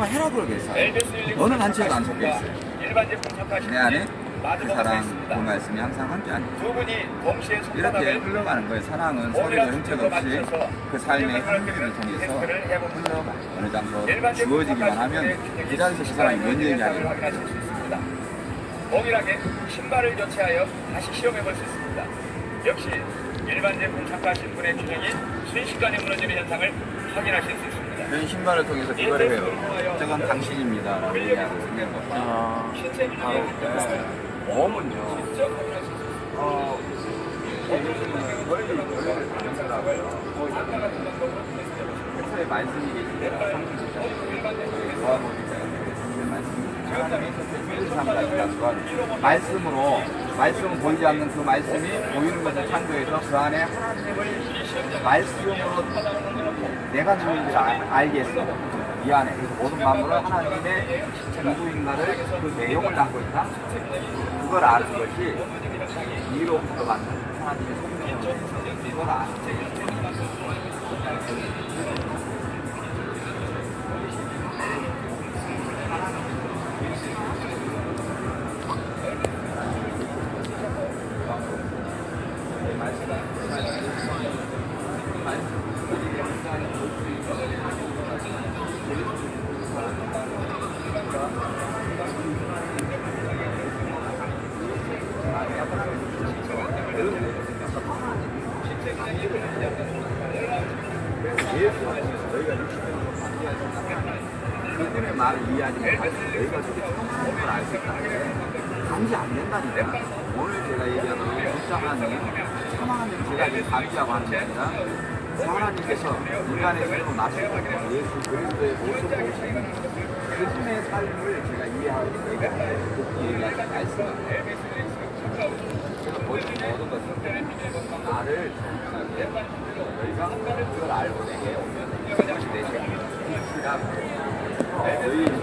누가 해라 그러겠어요. 어느 단체에도 안 섞여 있어요. 내 안에 그 사랑. 그 말씀이 항상 함께 동시에 이렇게 흘러가는 거예요. 사랑은 서로의 형체 없이 그 삶의 한계를 통해서 흘러가 어느 정도 주어지기만 하면 그 자리에서 그 사람이 뭔수 있습니다. 동일하게 신발을 교체하여 다시 시험해 볼 수 있습니다. 역시 일반 제품 착하신 분의 균형이 순식간에 무너지는 현상을 확인하실 수 있습니다. 이 신발을 통해서 그거를 해요. 저건 당신입니다. 라고 얘기하고. 아, 네. 수 있습니다. 어. 의 말씀이 계시대요. 말씀으로 말씀 보이지 않는 그 말씀이 보이는 것을 창조해서 그 안에 하나님을 말씀으로 내가 누구인지를 알- 알게 했어. 이 안에 모든 만물은 하나님의 누구인가를 그 내용을 담고 있다. 그걸 아는 것이 이로부터 받는 하나님의 성령으로 그걸 아는 거예 그들의 말을 이해하지 못하면 너희가 그게 처음인 걸알수 있다는데 감지 안 된다니까. 오늘 제가 얘기하는 불쌍하니 사망하는 제가 지금 감지하고 하는 게 아니라 하나님께서 인간의 손으로 나시고 예수 그리스도의 모습으로 오시는 그분의 삶을 제가 이해하고 그 얘기하는 말씀을 그래서 모든 모든 것은 나를 정확하게 너희가 그걸 알고 내게 오면 그것이 내 빛이라 너희